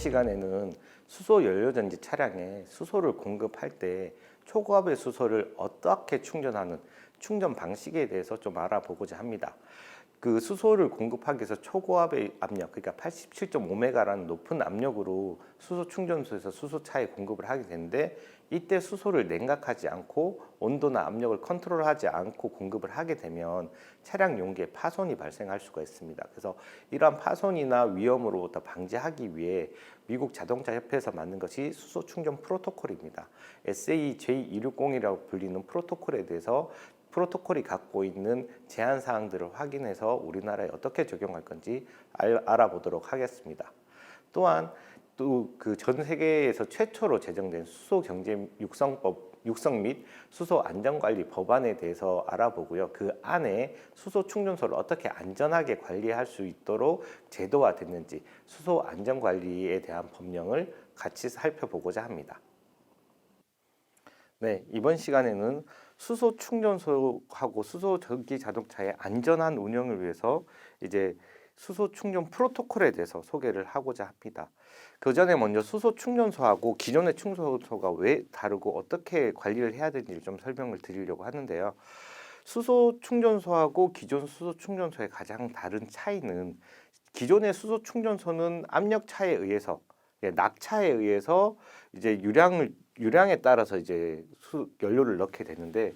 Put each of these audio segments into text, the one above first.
시간에는 수소 연료전지 차량에 수소를 공급할 때 초고압의 수소를 어떻게 충전하는 충전 방식에 대해서 좀 알아보고자 합니다. 그 수소를 공급하기 위해서 초고압의 압력, 그러니까 87.5메가라는 높은 압력으로 수소 충전소에서 수소차에 공급을 하게 되는데 이때 수소를 냉각하지 않고 온도나 압력을 컨트롤하지 않고 공급을 하게 되면 차량 용기에 파손이 발생할 수가 있습니다. 그래서 이러한 파손이나 위험으로부터 방지하기 위해 미국 자동차 협회에서 만든 것이 수소 충전 프로토콜입니다. SA J260이라고 불리는 프로토콜에 대해서 프로토콜이 갖고 있는 제한 사항들을 확인해서 우리나라에 어떻게 적용할 건지 알, 알아보도록 하겠습니다. 또한 또 그 전 세계에서 최초로 제정된 수소 경제 육성법 육성 및 수소 안전관리 법안에 대해서 알아보고요. 그 안에 수소 충전소를 어떻게 안전하게 관리할 수 있도록 제도화됐는지 수소 안전관리에 대한 법령을 같이 살펴보고자 합니다. 네, 이번 시간에는 수소 충전소하고 수소 전기 자동차의 안전한 운영을 위해서 이제 수소 충전 프로토콜에 대해서 소개를 하고자 합니다. 그 전에 먼저 수소 충전소하고 기존의 충전소가 왜 다르고 어떻게 관리를 해야 되는지 좀 설명을 드리려고 하는데요. 수소 충전소하고 기존 수소 충전소의 가장 다른 차이는 기존의 수소 충전소는 압력 차에 의해서 예, 낙차에 의해서 이제 유량을 유량에 따라서 이제 수, 연료를 넣게 되는데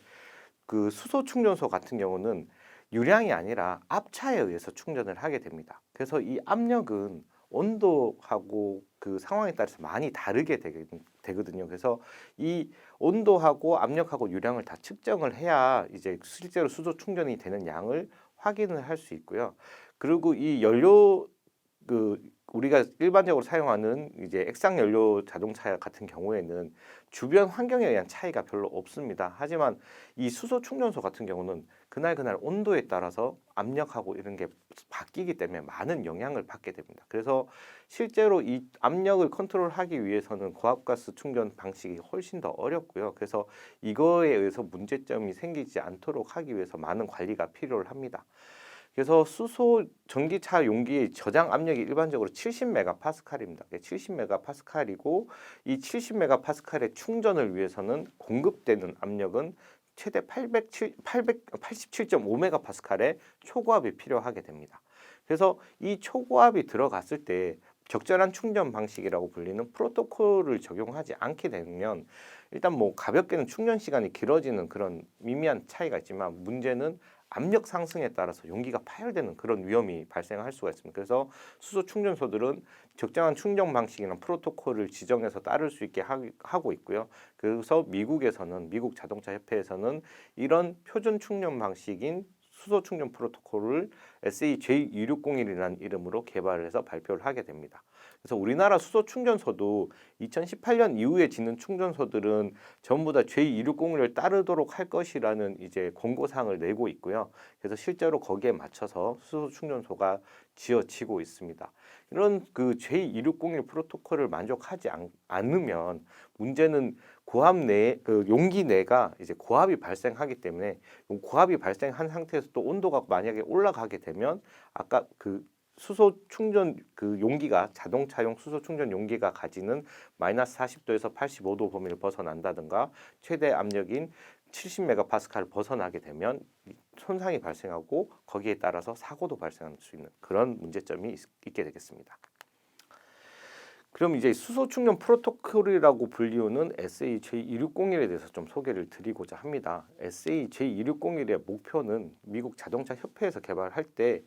그 수소 충전소 같은 경우는 유량이 아니라 압차에 의해서 충전을 하게 됩니다. 그래서 이 압력은 온도하고 그 상황에 따라서 많이 다르게 되거든요. 그래서 이 온도하고 압력하고 유량을 다 측정을 해야 이제 실제로 수소 충전이 되는 양을 확인을 할 수 있고요. 그리고 이 연료 그 우리가 일반적으로 사용하는 이제 액상 연료 자동차 같은 경우에는 주변 환경에 의한 차이가 별로 없습니다. 하지만 이 수소 충전소 같은 경우는 그날 그날 온도에 따라서 압력하고 이런 게 바뀌기 때문에 많은 영향을 받게 됩니다. 그래서 실제로 이 압력을 컨트롤하기 위해서는 고압가스 충전 방식이 훨씬 더 어렵고요. 그래서 이거에 의해서 문제점이 생기지 않도록 하기 위해서 많은 관리가 필요를 합니다. 그래서 수소 전기차 용기의 저장 압력이 일반적으로 70메가파스칼입니다. 70메가파스칼이고 이 70메가파스칼의 충전을 위해서는 공급되는 압력은 최대 807, 887.5메가파스칼의 초고압이 필요하게 됩니다. 그래서 이 초고압이 들어갔을 때 적절한 충전 방식이라고 불리는 프로토콜을 적용하지 않게 되면 일단 뭐 가볍게는 충전 시간이 길어지는 그런 미미한 차이가 있지만 문제는 압력 상승에 따라서 용기가 파열되는 그런 위험이 발생할 수가 있습니다. 그래서 수소 충전소들은 적정한 충전 방식이나 프로토콜을 지정해서 따를 수 있게 하고 있고요. 그래서 미국에서는 미국 자동차 협회에서는 이런 표준 충전 방식인 수소 충전 프로토콜을 SAJ2601이라는 이름으로 개발을 해서 발표를 하게 됩니다. 그래서 우리나라 수소 충전소도 2018년 이후에 짓는 충전소들은 전부 다 J260을 따르도록 할 것이라는 이제 권고사항을 내고 있고요. 그래서 실제로 거기에 맞춰서 수소 충전소가 지어지고 있습니다. 이런 그 J261 프로토콜을 만족하지 않, 않으면 문제는 고압 내, 그 용기 내가 이제 고압이 발생하기 때문에 고압이 발생한 상태에서 또 온도가 만약에 올라가게 되면 아까 그 수소 충전 그 용기가 자동차용 수소 충전 용기가 가지는 마이너스 40도에서 85도 범위를 벗어난다든가 최대 압력인 70메가파스칼을 벗어나게 되면 손상이 발생하고 거기에 따라서 사고도 발생할 수 있는 그런 문제점이 있, 게 되겠습니다. 그럼 이제 수소 충전 프로토콜이라고 불리우는 SAJ2601에 대해서 좀 소개를 드리고자 합니다. SAJ2601의 목표는 미국 자동차 협회에서 개발할 때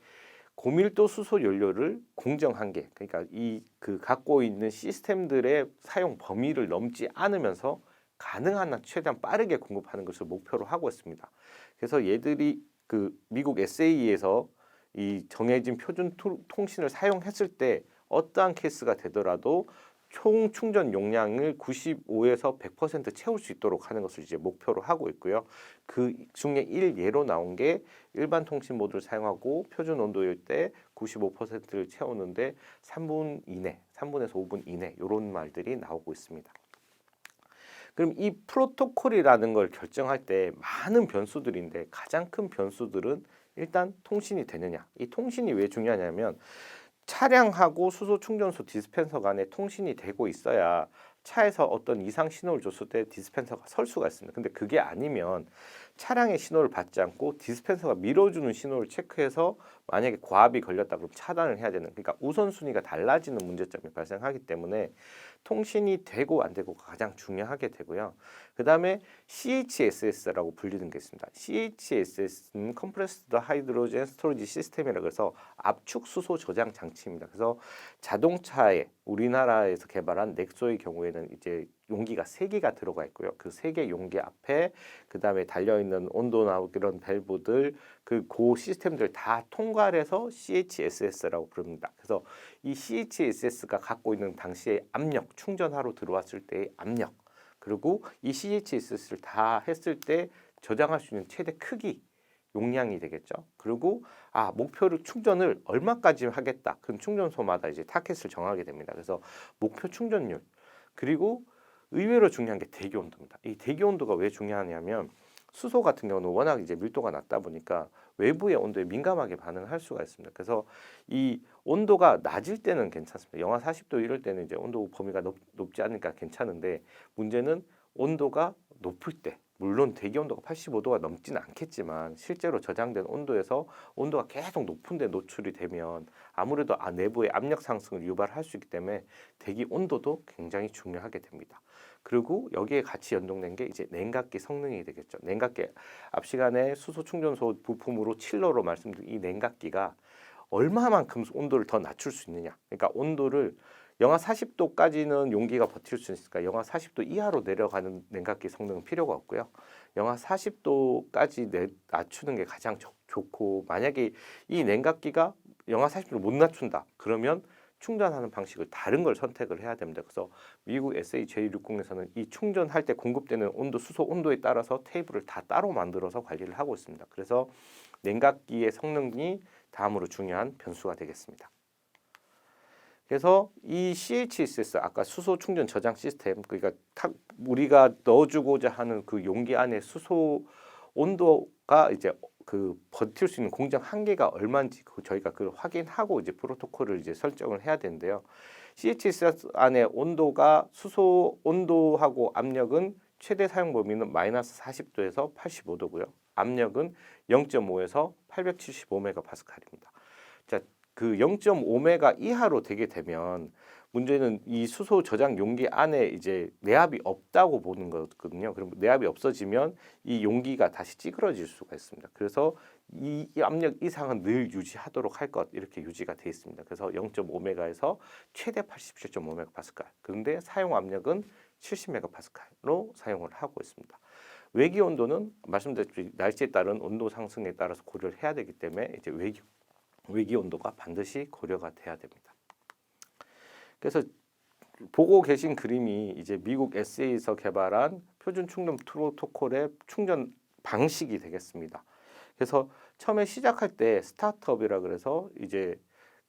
고밀도 수소 연료를 공정한 게 그러니까 이 그 갖고 있는 시스템들의 사용 범위를 넘지 않으면서 가능한 한 최대한 빠르게 공급하는 것을 목표로 하고 있습니다. 그래서 얘들이 그 미국 SA에서 이 정해진 표준 통신을 사용했을 때 어떠한 케이스가 되더라도 총 충전 용량을 95에서 100% 채울 수 있도록 하는 것을 이제 목표로 하고 있고요. 그 중에 일예로 나온 게 일반 통신 모드를 사용하고 표준 온도일 때 95%를 채우는데 3분 이내, 3분에서 5분 이내 이런 말들이 나오고 있습니다. 그럼 이 프로토콜이라는 걸 결정할 때 많은 변수들인데 가장 큰 변수들은 일단 통신이 되느냐. 이 통신이 왜 중요하냐면 차량하고 수소 충전소 디스펜서 간에 통신이 되고 있어야 차에서 어떤 이상 신호를 줬을 때 디스펜서가 설 수가 있습니다. 근데 그게 아니면 차량의 신호를 받지 않고 디스펜서가 밀어주는 신호를 체크해서 만약에 고압이 걸렸다 그러면 차단을 해야 되는 그러니까 우선순위가 달라지는 문제점이 발생하기 때문에 통신이 되고 안 되고가 가장 중요하게 되고요. 그 다음에 CHSS라고 불리는 게 있습니다. CHSS는 Compressed Hydrogen Storage System이라 그래서 압축 수소 저장 장치입니다. 그래서 자동차에 우리나라에서 개발한 넥소의 경우에는 이제 용기가 세 개가 들어가 있고요. 그 세 개 용기 앞에 그 다음에 달려 있는 온도나 이런 밸브들 그 고 시스템들 다 통과를 해서 CHSS라고 부릅니다. 그래서 이 CHSS가 갖고 있는 당시의 압력 충전하러 들어왔을 때의 압력 그리고 이 CHSS를 다 했을 때 저장할 수 있는 최대 크기 용량이 되겠죠. 그리고 아 목표를 충전을 얼마까지 하겠다. 그 충전소마다 이제 타켓을 정하게 됩니다. 그래서 목표 충전율 그리고 의외로 중요한 게 대기 온도입니다. 이 대기 온도가 왜 중요하냐면 수소 같은 경우는 워낙 이제 밀도가 낮다 보니까 외부의 온도에 민감하게 반응할 수가 있습니다. 그래서 이 온도가 낮을 때는 괜찮습니다. 영하 40도 이럴 때는 이제 온도 범위가 높, 높지 않으니까 괜찮은데 문제는 온도가 높을 때 물론 대기 온도가 85도가 넘지는 않겠지만 실제로 저장된 온도에서 온도가 계속 높은 데 노출이 되면 아무래도 아, 내부의 압력 상승을 유발할 수 있기 때문에 대기 온도도 굉장히 중요하게 됩니다. 그리고 여기에 같이 연동된 게 이제 냉각기 성능이 되겠죠. 냉각기 앞 시간에 수소 충전소 부품으로 칠러로 말씀드린 이 냉각기가 얼마만큼 온도를 더 낮출 수 있느냐. 그러니까 온도를 영하 40도까지는 용기가 버틸 수 있으니까 영하 40도 이하로 내려가는 냉각기 성능은 필요가 없고요. 영하 40도까지 내, 낮추는 게 가장 좋, 좋고 만약에 이 냉각기가 영하 40도를 못 낮춘다. 그러면 충전하는 방식을 다른 걸 선택을 해야 됩니다. 그래서 미국 SAJ60에서는 이 충전할 때 공급되는 온도, 수소 온도에 따라서 테이블을 다 따로 만들어서 관리를 하고 있습니다. 그래서 냉각기의 성능이 다음으로 중요한 변수가 되겠습니다. 그래서 이 CHSS 아까 수소 충전 저장 시스템 그러니까 탁 우리가 넣어주고자 하는 그 용기 안에 수소 온도가 이제 그 버틸 수 있는 공정 한계가 얼마인지 그 저희가 그걸 확인하고 이제 프로토콜을 이제 설정을 해야 되는데요. CHS 안에 온도가 수소 온도하고 압력은 최대 사용 범위는 마이너스 40도에서 85도고요. 압력은 0.5에서 875메가파스칼입니다. 자, 그 0.5메가 이하로 되게 되면 문제는 이 수소 저장 용기 안에 이제 내압이 없다고 보는 거거든요. 그럼 내압이 없어지면 이 용기가 다시 찌그러질 수가 있습니다. 그래서 이, 이 압력 이상은 늘 유지하도록 할 것 이렇게 유지가 돼 있습니다. 그래서 0.5메가에서 최대 87.5메가 파스칼. 그런데 사용 압력은 70메가 파스칼로 사용을 하고 있습니다. 외기 온도는 말씀드렸듯이 날씨에 따른 온도 상승에 따라서 고려를 해야 되기 때문에 이제 외기 외기 온도가 반드시 고려가 돼야 됩니다. 그래서 보고 계신 그림이 이제 미국 SA에서 개발한 표준 충전 프로토콜의 충전 방식이 되겠습니다. 그래서 처음에 시작할 때 스타트업이라 그래서 이제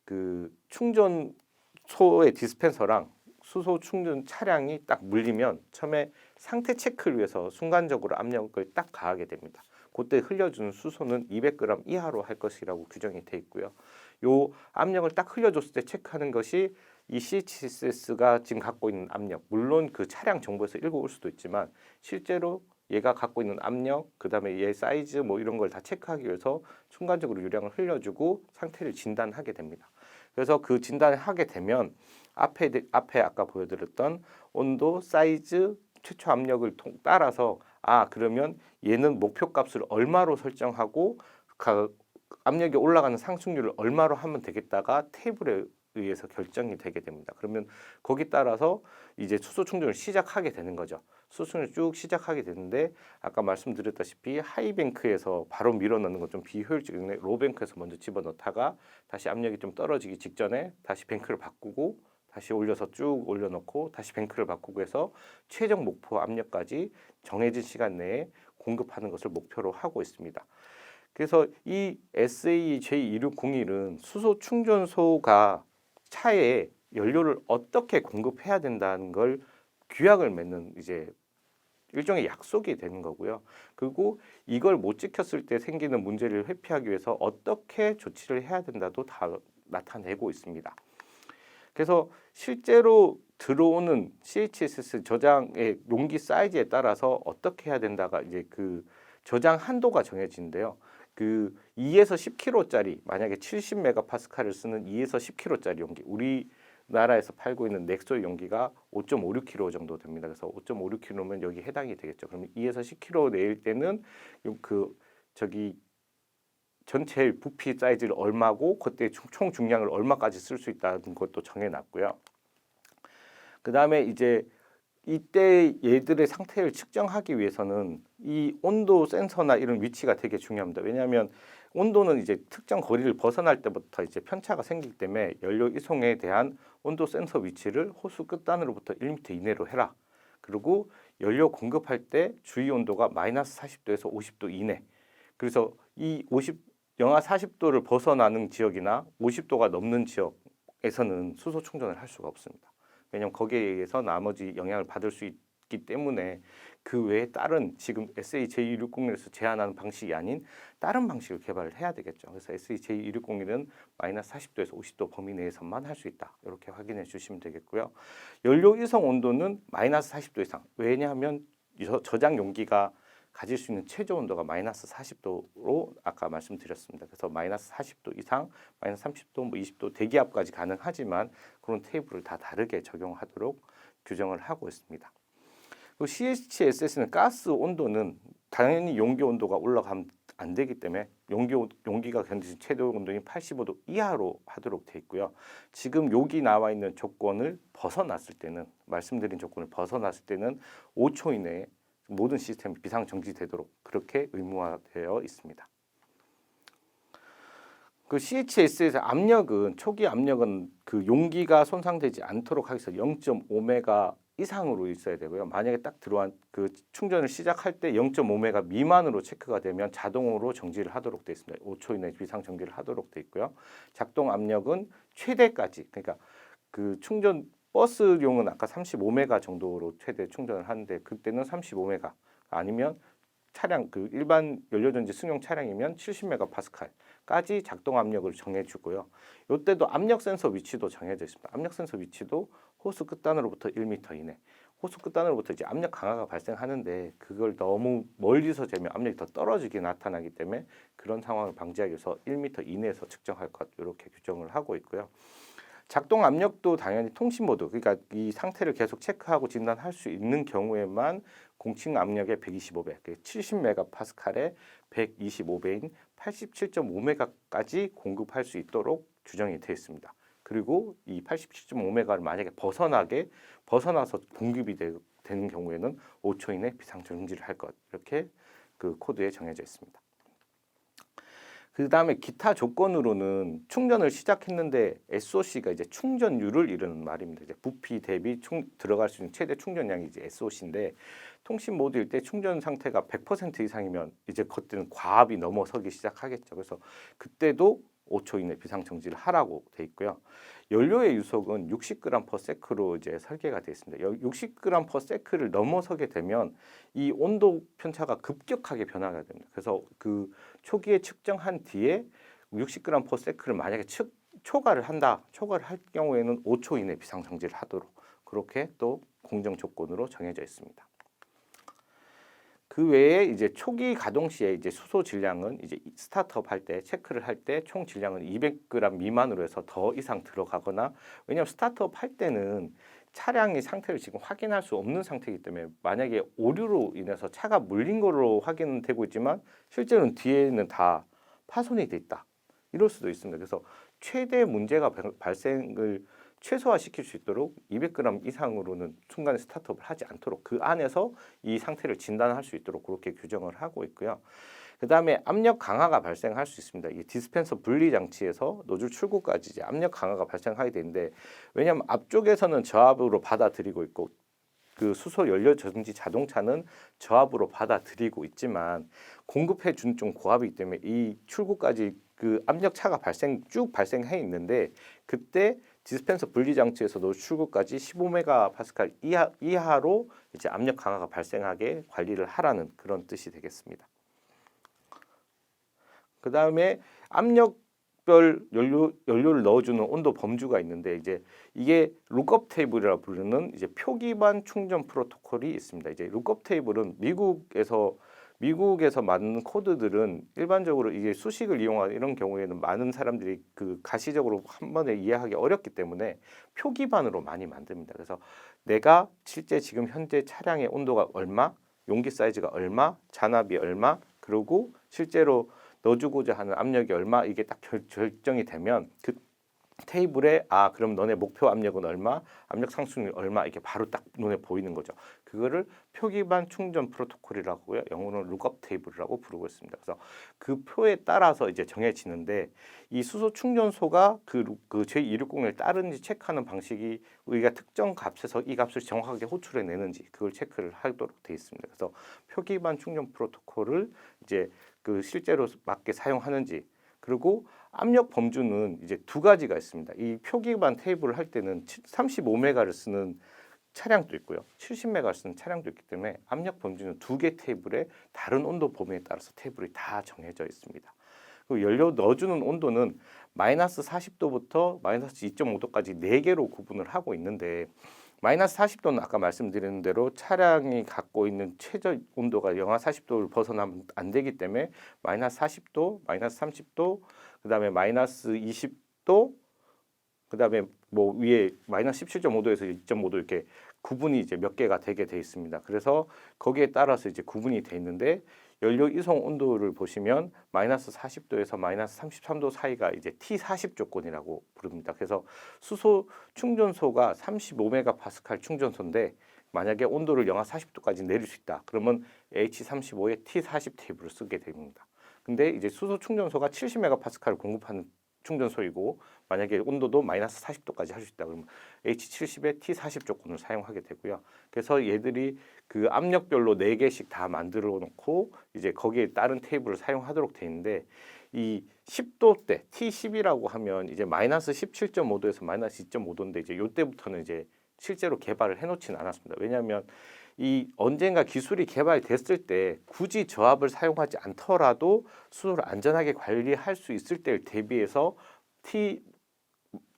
그 충전소의 디스펜서랑 수소 충전 차량이 딱 물리면 처음에 상태 체크를 위해서 순간적으로 압력을 딱 가하게 됩니다. 그때 흘려주는 수소는 200g 이하로 할 것이라고 규정이 돼 있고요. 요 압력을 딱 흘려줬을 때 체크하는 것이 이 CHSS가 지금 갖고 있는 압력, 물론 그 차량 정보에서 읽어올 수도 있지만 실제로 얘가 갖고 있는 압력, 그 다음에 얘 사이즈 뭐 이런 걸 다 체크하기 위해서 순간적으로 유량을 흘려주고 상태를 진단하게 됩니다. 그래서 그 진단을 하게 되면 앞에 앞에 아까 보여드렸던 온도, 사이즈, 최초 압력을 따라서 아 그러면 얘는 목표 값을 얼마로 설정하고 압력이 올라가는 상승률을 얼마로 하면 되겠다가 테이블에 의해서 결정이 되게 됩니다. 그러면 거기 따라서 이제 수소 충전을 시작하게 되는 거죠. 수순을 쭉 시작하게 되는데 아까 말씀드렸다시피 하이뱅크에서 바로 밀어넣는 건 좀 비효율적인데 로뱅크에서 먼저 집어넣다가 다시 압력이 좀 떨어지기 직전에 다시 뱅크를 바꾸고 다시 올려서 쭉 올려놓고 다시 뱅크를 바꾸고 해서 최종 목표 압력까지 정해진 시간 내에 공급하는 것을 목표로 하고 있습니다. 그래서 이 SA J2601은 수소 충전소가 차에 연료를 어떻게 공급해야 된다는 걸 규약을 맺는 이제 일종의 약속이 되는 거고요. 그리고 이걸 못 지켰을 때 생기는 문제를 회피하기 위해서 어떻게 조치를 해야 된다도 다 나타내고 있습니다. 그래서 실제로 들어오는 CHSS 저장의 용기 사이즈에 따라서 어떻게 해야 된다가 이제 그 저장 한도가 정해지는데요. 그 2에서 10kg짜리 만약에 70메가파스칼을 쓰는 2에서 10kg짜리 용기 우리 나라에서 팔고 있는 넥소 용기가 5.56kg 정도 됩니다. 그래서 5.56kg면 여기 해당이 되겠죠. 그러면 2에서 10kg 내일 때는 요- 그 저기 전체 부피 사이즈를 얼마고 그때 총- 총 중량을 얼마까지 쓸 수 있다는 것도 정해놨고요. 그 다음에 이제 이때 얘들의 상태를 측정하기 위해서는 이 온도 센서나 이런 위치가 되게 중요합니다. 왜냐하면 온도는 이제 특정 거리를 벗어날 때부터 이제 편차가 생기기 때문에 연료 이송에 대한 온도 센서 위치를 호수 끝단으로부터 1m 이내로 해라. 그리고 연료 공급할 때 주위 온도가 마이너스 40도에서 50도 이내. 그래서 이 50, 영하 40도를 벗어나는 지역이나 50도가 넘는 지역에서는 수소 충전을 할 수가 없습니다. 왜냐하면 거기에 의해서 나머지 영향을 받을 수 있기 때문에 그 외에 다른 지금 SAJ1601에서 제한하는 방식이 아닌 다른 방식을 개발을 해야 되겠죠. 그래서 SAJ1601은 마이너스 40도에서 50도 범위 내에서만 할 수 있다. 이렇게 확인해 주시면 되겠고요. 연료 이송 온도는 마이너스 40도 이상. 왜냐하면 저- 저장 용기가 가질 수 있는 최저 온도가 마이너스 40도로 아까 말씀드렸습니다. 그래서 마이너스 40도 이상, 마이너스 30도, 뭐 20도 대기압까지 가능하지만 그런 테이블을 다 다르게 적용하도록 규정을 하고 있습니다. 그 CHSS는 가스 온도는 당연히 용기 온도가 올라가면 안 되기 때문에 용기 온- 용기가 견디는 최대 온도인 85도 이하로 하도록 돼 있고요. 지금 여기 나와 있는 조건을 벗어났을 때는 말씀드린 조건을 벗어났을 때는 5초 이내에 모든 시스템이 비상 정지되도록 그렇게 의무화되어 있습니다. 그 CHS에서 압력은 초기 압력은 그 용기가 손상되지 않도록 하기 위해서 0.5메가 이상으로 있어야 되고요. 만약에 딱 들어온 그 충전을 시작할 때 0.5메가 미만으로 체크가 되면 자동으로 정지를 하도록 되어 있습니다. 5초 이내 비상 정지를 하도록 되어 있고요. 작동 압력은 최대까지 그러니까 그 충전 버스용은 아까 35메가 정도로 최대 충전을 하는데 그때는 35메가 아니면 차량 그 일반 연료전지 승용 차량이면 70메가 파스칼까지 작동 압력을 정해주고요. 이때도 압력 센서 위치도 정해져 있습니다. 압력 센서 위치도 호수 끝단으로부터 1m 이내. 호수 끝단으로부터 이제 압력 강화가 발생하는데 그걸 너무 멀리서 재면 압력이 더 떨어지게 나타나기 때문에 그런 상황을 방지하기 위해서 1m 이내에서 측정할 것 이렇게 규정을 하고 있고요. 작동 압력도 당연히 통신 모드 그러니까 이 상태를 계속 체크하고 진단할 수 있는 경우에만 공칭 압력의 125배, 70메가파스칼의 125배인 87.5메가까지 공급할 수 있도록 규정이 되어 있습니다. 그리고 이 87.5메가를 만약에 벗어나게 벗어나서 공급이 되, 는 경우에는 5초 이내 비상 정지를 할 것 이렇게 그 코드에 정해져 있습니다. 그 다음에 기타 조건으로는 충전을 시작했는데 SOC가 이제 충전율을 이르는 말입니다. 이제 부피 대비 충, 들어갈 수 있는 최대 충전량이 이제 SOC인데 통신 모드일 때 충전 상태가 100% 이상이면 이제 그때는 과압이 넘어서기 시작하겠죠. 그래서 그때도 5초 이내 비상 정지를 하라고 돼 있고요. 연료의 유속은 60g per sec로 이제 설계가 되어 있습니다. 60g per sec를 넘어서게 되면 이 온도 편차가 급격하게 변화가 됩니다. 그래서 그 초기에 측정한 뒤에 60g per sec를 만약에 측, 초과를 한다. 초과를 할 경우에는 5초 이내 비상 정지를 하도록 그렇게 또 공정 조건으로 정해져 있습니다. 그 외에 이제 초기 가동 시에 이제 수소 질량은 이제 스타트업 할 때 체크를 할 때 총 질량은 200g 미만으로 해서 더 이상 들어가거나 왜냐하면 스타트업 할 때는 차량의 상태를 지금 확인할 수 없는 상태이기 때문에 만약에 오류로 인해서 차가 물린 거로 확인되고 있지만 실제로는 뒤에는 다 파손이 돼 있다 이럴 수도 있습니다. 그래서 최대 문제가 발- 발생을 최소화시킬 수 있도록 200g 이상으로는 순간에 스타트업을 하지 않도록 그 안에서 이 상태를 진단할 수 있도록 그렇게 규정을 하고 있고요. 그 다음에 압력 강화가 발생할 수 있습니다. 이 디스펜서 분리 장치에서 노즐 출구까지 이제 압력 강화가 발생하게 되는데 왜냐하면 앞쪽에서는 저압으로 받아들이고 있고 그 수소 연료 전지 자동차는 저압으로 받아들이고 있지만 공급해 준 좀 고압이기 때문에 이 출구까지 그 압력 차가 발생 쭉 발생해 있는데 그때 디스펜서 분리 장치에서도 출구까지 15메가 파스칼 이하, 이하로 이제 압력 강화가 발생하게 관리를 하라는 그런 뜻이 되겠습니다. 그 다음에 압력 각별 연료 연료를 넣어주는 온도 범주가 있는데 이제 이게 룩업 테이블이라 부르는 이제 표 기반 충전 프로토콜이 있습니다. 이제 룩업 테이블은 미국에서 미국에서 만든 코드들은 일반적으로 이게 수식을 이용한 이런 경우에는 많은 사람들이 그 가시적으로 한 번에 이해하기 어렵기 때문에 표 기반으로 많이 만듭니다. 그래서 내가 실제 지금 현재 차량의 온도가 얼마, 용기 사이즈가 얼마, 잔압이 얼마, 그리고 실제로 넣어주고자 하는 압력이 얼마 이게 딱 결, 결정이 되면 그 테이블에 아 그럼 너네 목표 압력은 얼마, 압력 상승률 얼마 이게 바로 딱 눈에 보이는 거죠. 그거를 표 기반 충전 프로토콜이라고 하고요. 영어로는 룩업 테이블이라고 부르고 있습니다. 그래서 그 표에 따라서 이제 정해지는데 이 수소 충전소가 그, 루- 그 제260을 따르는지 체크하는 방식이 우리가 특정 값에서 이 값을 정확하게 호출해 내는지 그걸 체크를 하도록 돼 있습니다. 그래서 표 기반 충전 프로토콜을 이제 그 실제로 맞게 사용하는지 그리고 압력 범주는 이제 두 가지가 있습니다. 이 표기반 테이블을 할 때는 35메가를 쓰는 차량도 있고요. 70메가를 쓰는 차량도 있기 때문에 압력 범주는 두 개 테이블에 다른 온도 범위에 따라서 테이블이 다 정해져 있습니다. 그리고 연료 넣어주는 온도는 마이너스 40도부터 마이너스 2.5도까지 네 개로 구분을 하고 있는데 마이너스 40도는 아까 말씀드린 대로 차량이 갖고 있는 최저 온도가 영하 40도를 벗어나면 안 되기 때문에 마이너스 40도, 마이너스 30도, 그 다음에 마이너스 20도, 그 다음에 뭐 위에 마이너스 17.5도에서 2.5도 이렇게 구분이 이제 몇 개가 되게 돼 있습니다. 그래서 거기에 따라서 이제 구분이 돼 있는데 연료 이송 온도를 보시면 마이너스 40도에서 마이너스 33도 사이가 이제 T40 조건이라고 부릅니다. 그래서 수소 충전소가 35메가파스칼 충전소인데 만약에 온도를 영하 40도까지 내릴 수 있다. 그러면 H35에 T40 테이블을 쓰게 됩니다. 근데 이제 수소 충전소가 70메가파스칼을 공급하는 충전소이고 만약에 온도도 마이너스 40도까지 할 수 있다 그러면 H70에 T40 조건을 사용하게 되고요. 그래서 얘들이 그 압력별로 네 개씩 다 만들어 놓고 이제 거기에 따른 테이블을 사용하도록 돼 있는데 이 10도 때 T10이라고 하면 이제 마이너스 17.5도에서 마이너스 2.5도인데 이제 요때부터는 이제 실제로 개발을 해놓지는 않았습니다. 왜냐하면 이 언젠가 기술이 개발됐을 때 굳이 저압을 사용하지 않더라도 수소를 안전하게 관리할 수 있을 때를 대비해서 T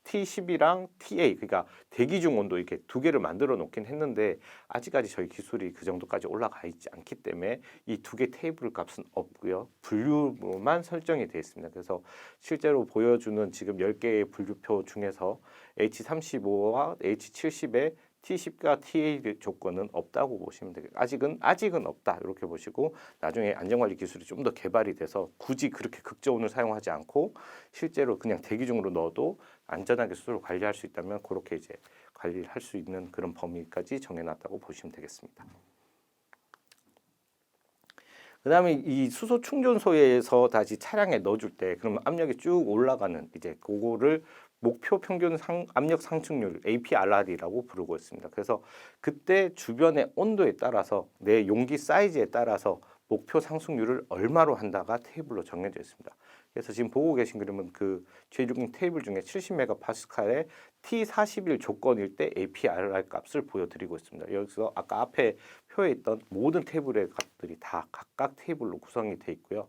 T10이랑 TA 그러니까 대기 중 온도 이렇게 두 개를 만들어 놓긴 했는데 아직까지 저희 기술이 그 정도까지 올라가 있지 않기 때문에 이 두 개 테이블 값은 없고요. 분류만 설정이 되어 있습니다. 그래서 실제로 보여주는 지금 10개의 분류표 중에서 H35와 H70의 T10과 TA 조건은 없다고 보시면 되겠습니다. 아직은 아직은 없다 이렇게 보시고 나중에 안전관리 기술이 좀 더 개발이 돼서 굳이 그렇게 극저온을 사용하지 않고 실제로 그냥 대기 중으로 넣어도 안전하게 수소를 관리할 수 있다면 그렇게 이제 관리를 할수 있는 그런 범위까지 정해놨다고 보시면 되겠습니다. 그다음에 이 수소 충전소에서 다시 차량에 넣어줄 때 그러면 압력이 쭉 올라가는 이제 그거를 목표 평균 상, 압력 상승률 APRR이라고 부르고 있습니다. 그래서 그때 주변의 온도에 따라서 내 용기 사이즈에 따라서 목표 상승률을 얼마로 한다가 테이블로 정해져 있습니다. 그래서 지금 보고 계신 그림은 그 J60 테이블 중에 70메가파스칼의 T41 조건일 때 APRR 값을 보여드리고 있습니다. 여기서 아까 앞에 표에 있던 모든 테이블의 값들이 다 각각 테이블로 구성이 돼 있고요.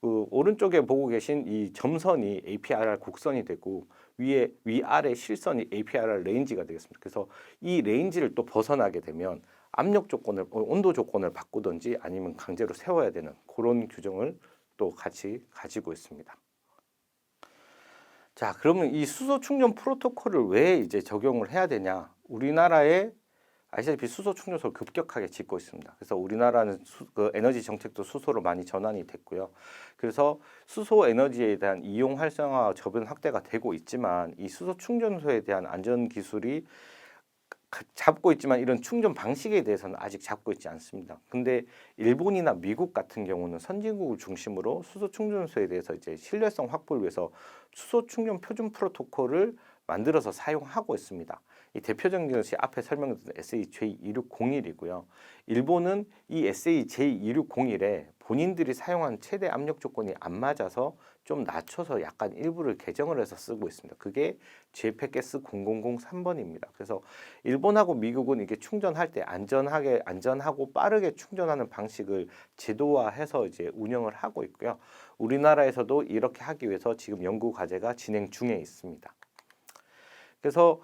그 오른쪽에 보고 계신 이 점선이 APRR 곡선이 되고 위에 위아래 실선이 APRR 레인지가 되겠습니다. 그래서 이 레인지를 또 벗어나게 되면 압력 조건을 어, 온도 조건을 바꾸든지 아니면 강제로 세워야 되는 그런 규정을 또 같이 가지고 있습니다. 자, 그러면 이 수소 충전 프로토콜을 왜 이제 적용을 해야 되냐? 우리나라에 아시다시피 수소 충전소를 급격하게 짓고 있습니다. 그래서 우리나라는 수, 그 에너지 정책도 수소로 많이 전환이 됐고요. 그래서 수소 에너지에 대한 이용 활성화 저변 확대가 되고 있지만 이 수소 충전소에 대한 안전 기술이 가- 잡고 있지만 이런 충전 방식에 대해서는 아직 잡고 있지 않습니다. 근데 일본이나 미국 같은 경우는 선진국을 중심으로 수소 충전소에 대해서 이제 신뢰성 확보를 위해서 수소 충전 표준 프로토콜을 만들어서 사용하고 있습니다. 이 대표적인 것이 앞에 설명드린 SAJ2601이고요. 일본은 이 SAJ2601에 본인들이 사용한 최대 압력 조건이 안 맞아서 좀 낮춰서 약간 일부를 개정을 해서 쓰고 있습니다. 그게 JPEGS 0003번입니다. 그래서 일본하고 미국은 이게 충전할 때 안전하게 안전하고 빠르게 충전하는 방식을 제도화해서 이제 운영을 하고 있고요. 우리나라에서도 이렇게 하기 위해서 지금 연구 과제가 진행 중에 있습니다. 그래서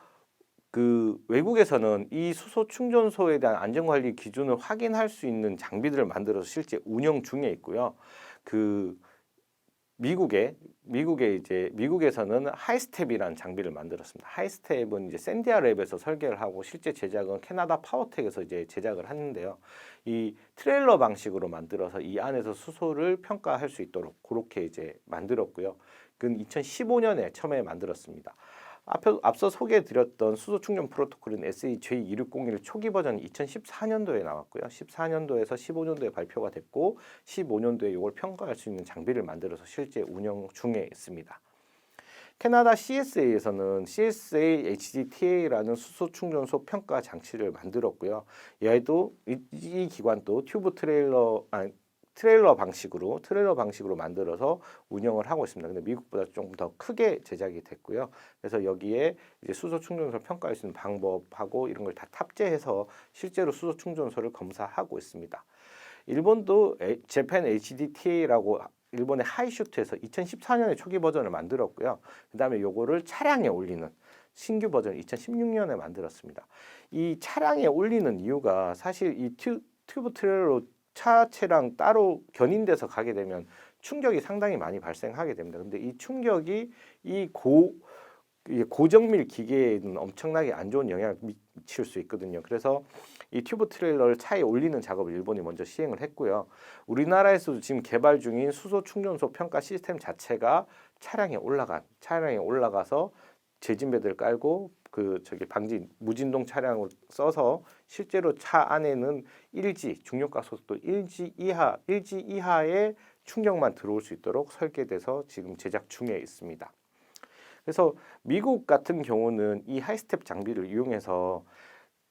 그 외국에서는 이 수소 충전소에 대한 안전관리 기준을 확인할 수 있는 장비들을 만들어서 실제 운영 중에 있고요. 그 미국에 미국에 이제 미국에서는 하이스텝이라는 장비를 만들었습니다. 하이스텝은 이제 샌디아 랩에서 설계를 하고 실제 제작은 캐나다 파워텍에서 이제 제작을 하는데요. 이 트레일러 방식으로 만들어서 이 안에서 수소를 평가할 수 있도록 그렇게 이제 만들었고요. 그건 2015년에 처음에 만들었습니다. 앞에, 앞서 소개해드렸던 수소 충전 프로토콜은 SEJ2601 초기 버전이 2014년도에 나왔고요. 14년도에서 15년도에 발표가 됐고 15년도에 이걸 평가할 수 있는 장비를 만들어서 실제 운영 중에 있습니다. 캐나다 CSA에서는 CSA HDTA라는 수소 충전소 평가 장치를 만들었고요. 얘도 이, 이 기관도 튜브 트레일러 아니, 트레일러 방식으로 트레일러 방식으로 만들어서 운영을 하고 있습니다. 근데 미국보다 조금 더 크게 제작이 됐고요. 그래서 여기에 이제 수소 충전소를 평가할 수 있는 방법하고 이런 걸 다 탑재해서 실제로 수소 충전소를 검사하고 있습니다. 일본도 재팬 HDTA라고 일본의 하이슈트에서 2014년에 초기 버전을 만들었고요. 그다음에 요거를 차량에 올리는 신규 버전 2016년에 만들었습니다. 이 차량에 올리는 이유가 사실 이 튜, 튜브 트레일러 차체랑 따로 견인돼서 가게 되면 충격이 상당히 많이 발생하게 됩니다. 근데 이 충격이 이 고 고정밀 기계에는 엄청나게 안 좋은 영향을 미칠 수 있거든요. 그래서 이 튜브 트레일러를 차에 올리는 작업을 일본이 먼저 시행을 했고요. 우리나라에서도 지금 개발 중인 수소 충전소 평가 시스템 자체가 차량에 올라간 차량에 올라가서 재진배들 깔고 그 저기 방지 무진동 차량을 써서 실제로 차 안에는 1지 중력가 속도 1지 이하 1지 이하의 충격만 들어올 수 있도록 설계돼서 지금 제작 중에 있습니다. 그래서 미국 같은 경우는 이 하이스텝 장비를 이용해서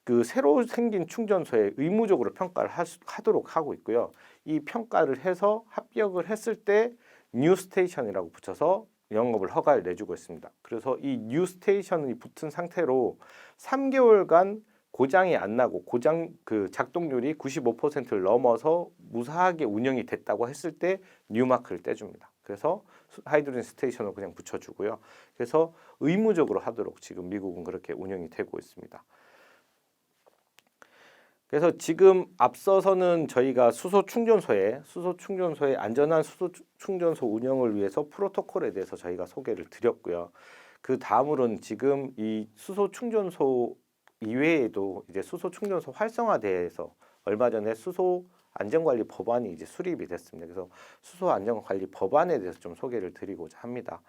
그 새로 생긴 충전소에 의무적으로 평가를 하, 하도록 하고 있고요. 이 평가를 해서 합격을 했을 때 뉴 스테이션이라고 붙여서 영업을 허가를 내주고 있습니다. 그래서 이 뉴 스테이션이 붙은 상태로 3개월간 고장이 안 나고 고장 그 작동률이 95%를 넘어서 무사하게 운영이 됐다고 했을 때 뉴마크를 떼줍니다. 그래서 하이드로진 스테이션을 그냥 붙여주고요. 그래서 의무적으로 하도록 지금 미국은 그렇게 운영이 되고 있습니다. 그래서 지금 앞서서는 저희가 수소 충전소에 수소 충전소의 안전한 수소 충전소 운영을 위해서 프로토콜에 대해서 저희가 소개를 드렸고요. 그 다음으로는 지금 이 수소 충전소 이외에도 이제 수소 충전소 활성화대에서 얼마 전에 수소 안전관리 법안이 이제 수립이 됐습니다. 그래서 수소 안전관리 법안에 대해서 좀 소개를 드리고자 합니다.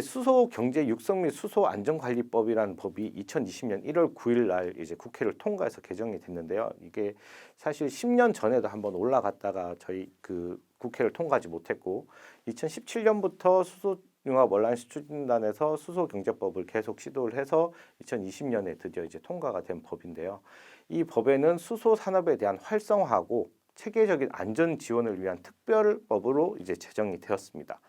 수소 경제 육성 및 수소 안전관리법이라는 법이 2020년 1월 9일 날 이제 국회를 통과해서 개정이 됐는데요. 이게 사실 10년 전에도 한번 올라갔다가 저희 그 국회를 통과하지 못했고 2017년부터 수소 융합 원란시 추진단에서 수소 경제법을 계속 시도를 해서 2020년에 드디어 이제 통과가 된 법인데요. 이 법에는 수소 산업에 대한 활성화하고 체계적인 안전 지원을 위한 특별법으로 이제 제정이 되었습니다.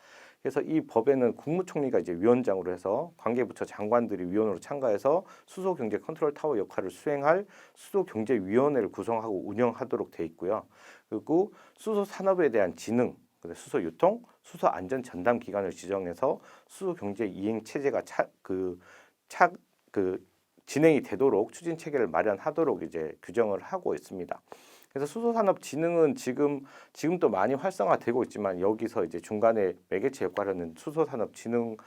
그래서 이 법에는 국무총리가 이제 위원장으로 해서 관계부처 장관들이 위원으로 참가해서 수소 경제 컨트롤 타워 역할을 수행할 수소 경제 위원회를 구성하고 운영하도록 돼 있고요. 그리고 수소 산업에 대한 지능, 수소 유통, 수소 안전 전담 기관을 지정해서 수소 경제 이행 체제가 차그차그 그 진행이 되도록 추진 체계를 마련하도록 이제 규정을 하고 있습니다. 그래서 수소산업진흥은 지금 지금도 많이 활성화되고 있지만 여기서 이제 중간에 매개체 역할을 하는 수소산업진흥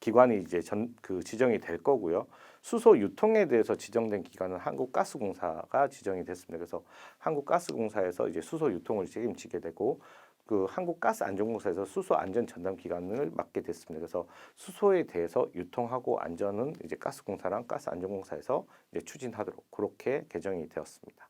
기관이 이제 전 그 지정이 될 거고요. 수소 유통에 대해서 지정된 기관은 한국가스공사가 지정이 됐습니다. 그래서 한국가스공사에서 이제 수소 유통을 책임지게 되고 그 한국가스안전공사에서 수소 안전 전담 기관을 맡게 됐습니다. 그래서 수소에 대해서 유통하고 안전은 이제 가스공사랑 가스안전공사에서 이제 추진하도록 그렇게 개정이 되었습니다.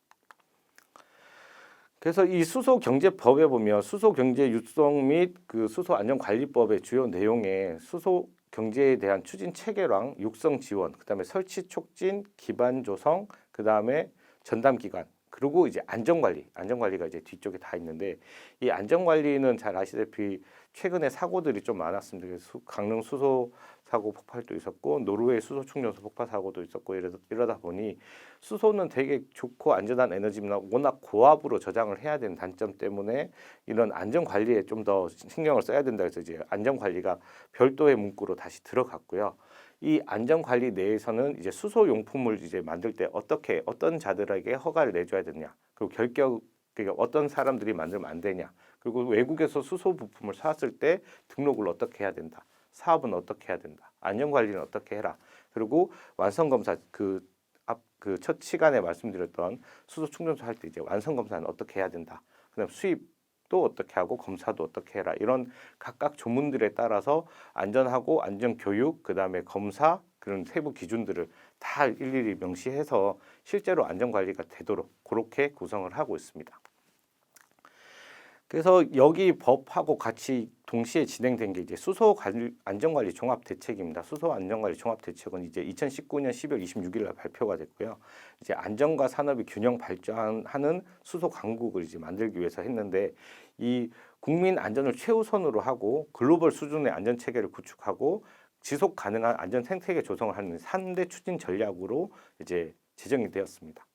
그래서 이 수소 경제법에 보면 수소 경제 육성 및 그 수소 안전 관리법의 주요 내용에 수소 경제에 대한 추진 체계랑 육성 지원, 그다음에 설치 촉진, 기반 조성, 그다음에 전담 기관, 그리고 이제 안전 관리, 안전 관리가 이제 뒤쪽에 다 있는데 이 안전 관리는 잘 아시다시피 최근에 사고들이 좀 많았습니다. 그래서 수- 강릉 수소 사고 폭발도 있었고 노르웨이 수소 충전소 폭발 사고도 있었고 이러다, 이러다 보니 수소는 되게 좋고 안전한 에너지나 워낙 고압으로 저장을 해야 되는 단점 때문에 이런 안전 관리에 좀 더 신경을 써야 된다 해서 이제 안전 관리가 별도의 문구로 다시 들어갔고요. 이 안전 관리 내에서는 이제 수소 용품을 이제 만들 때 어떻게 어떤 자들에게 허가를 내줘야 되냐 그리고 결격 그러니까 어떤 사람들이 만들면 안 되냐 그리고 외국에서 수소 부품을 사왔을 때 등록을 어떻게 해야 된다 사업은 어떻게 해야 된다. 안전 관리는 어떻게 해라. 그리고 완성 검사 그 앞 그 첫 시간에 말씀드렸던 수소 충전소 할 때 이제 완성 검사는 어떻게 해야 된다. 그다음 수입도 어떻게 하고 검사도 어떻게 해라. 이런 각각 조문들에 따라서 안전하고 안전 교육 그다음에 검사 그런 세부 기준들을 다 일일이 명시해서 실제로 안전 관리가 되도록 그렇게 구성을 하고 있습니다. 그래서 여기 법하고 같이 동시에 진행된 게 이제 수소 관리, 안전관리 종합 대책입니다. 수소 안전관리 종합 대책은 이제 2019년 12월 26일 날 발표가 됐고요. 이제 안전과 산업이 균형 발전하는 수소 강국을 이제 만들기 위해서 했는데 이 국민 안전을 최우선으로 하고 글로벌 수준의 안전 체계를 구축하고 지속 가능한 안전 생태계 조성을 하는 3대 추진 전략으로 이제 제정이 되었습니다.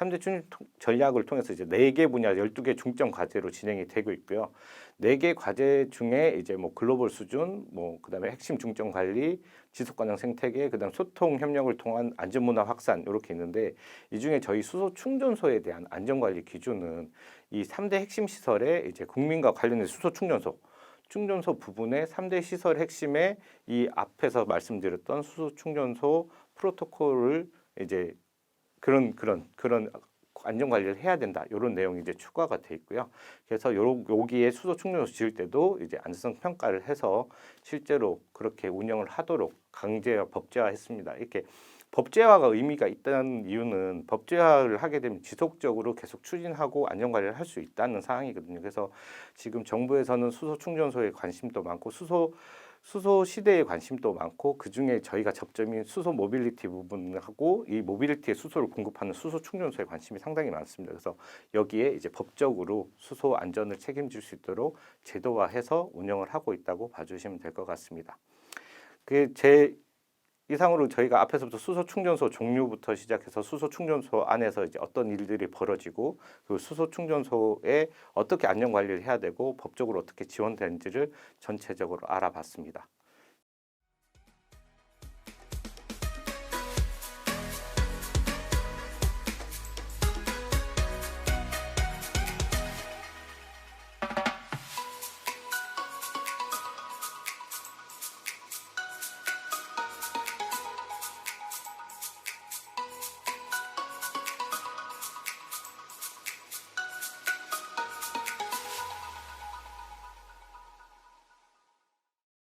3대 추진 통- 전략을 통해서 이제 4개 분야 12개 중점 과제로 진행이 되고 있고요. 4개 과제 중에 이제 뭐 글로벌 수준, 뭐 그다음에 핵심 중점 관리, 지속 가능 생태계, 그다음 소통 협력을 통한 안전 문화 확산 이렇게 있는데 이 중에 저희 수소 충전소에 대한 안전 관리 기준은 이 3대 핵심 시설에 이제 국민과 관련된 수소 충전소 충전소 부분의 3대 시설 핵심에 이 앞에서 말씀드렸던 수소 충전소 프로토콜을 이제 그런 그런 그런 안전 관리를 해야 된다. 이런 내용이 이제 추가가 돼 있고요. 그래서 요 여기에 수소 충전소 지을 때도 이제 안전성 평가를 해서 실제로 그렇게 운영을 하도록 강제와 법제화했습니다. 이렇게 법제화가 의미가 있다는 이유는 법제화를 하게 되면 지속적으로 계속 추진하고 안전 관리를 할 수 있다는 상황이거든요. 그래서 지금 정부에서는 수소 충전소에 관심도 많고 수소 수소 시대에 관심도 많고 그 중에 저희가 접점인 수소 모빌리티 부분하고 이 모빌리티의 수소를 공급하는 수소 충전소에 관심이 상당히 많습니다. 그래서 여기에 이제 법적으로 수소 안전을 책임질 수 있도록 제도화해서 운영을 하고 있다고 봐주시면 될 것 같습니다. 그제 이상으로 저희가 앞에서부터 수소 충전소 종류부터 시작해서 수소 충전소 안에서 이제 어떤 일들이 벌어지고 그 수소 충전소에 어떻게 안전 관리를 해야 되고 법적으로 어떻게 지원되는지를 전체적으로 알아봤습니다.